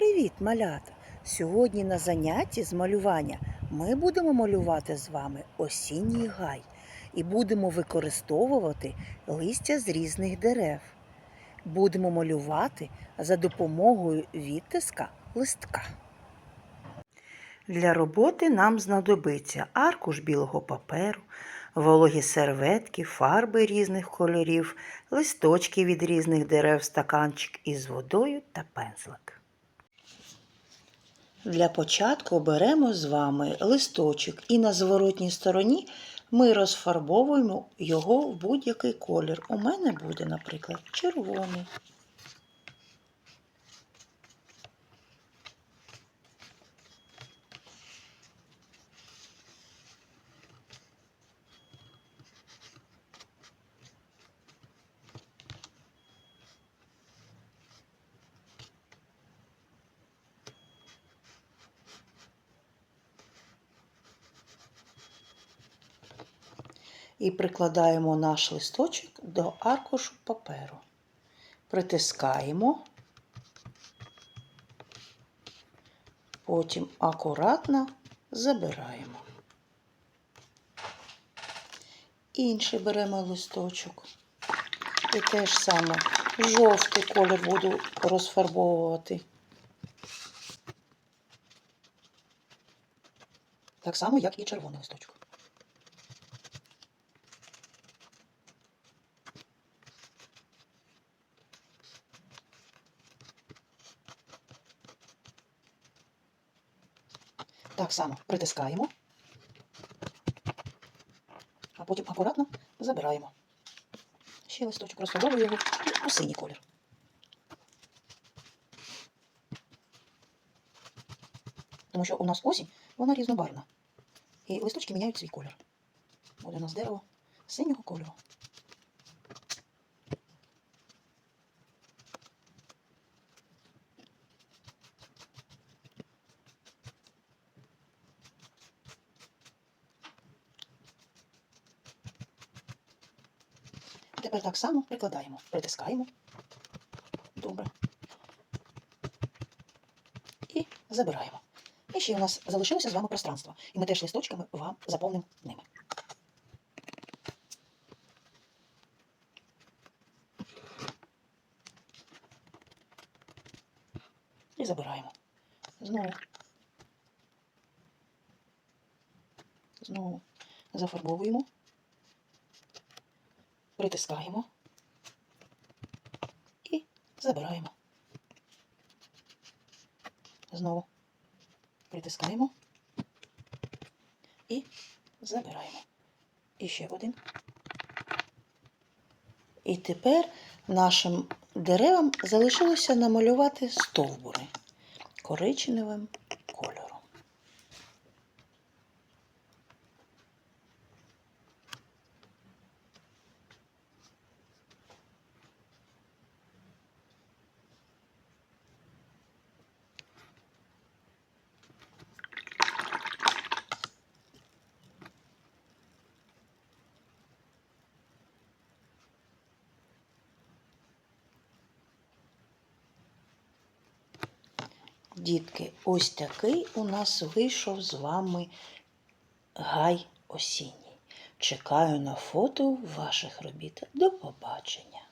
Привіт, малята! Сьогодні на занятті з малювання ми будемо малювати з вами осінній гай і будемо використовувати листя з різних дерев. Будемо малювати за допомогою відтиска листка. Для роботи нам знадобиться аркуш білого паперу, вологі серветки, фарби різних кольорів, листочки від різних дерев, стаканчик із водою та пензлик. Для початку беремо з вами листочок і на зворотній стороні ми розфарбовуємо його в будь-який колір. У мене буде, наприклад, червоний. І прикладаємо наш листочок до аркушу паперу. Притискаємо, потім акуратно забираємо. Інший беремо листочок. І теж саме жовтий колір буду розфарбовувати. Так само, як і червоний листочок. Так само притискаємо, а потім акуратно забираємо. Ще листочок розфарбовую його у синій колір. Тому що у нас осінь, вона різнобарвна. І листочки міняють свій колір. Буде у нас дерево синього кольору. Тепер так само прикладаємо, притискаємо. Добре. І забираємо. І ще у нас залишилося з вами пространство. І ми теж листочками вам заповнимо ними. І забираємо. Знову. Знову зафарбовуємо притискаємо і забираємо. Знову притискаємо і забираємо. І ще один. І тепер нашим деревам залишилося намалювати стовбури коричневим кольором. Дітки, ось такий у нас вийшов з вами гай осінній. Чекаю на фото ваших робіт. До побачення!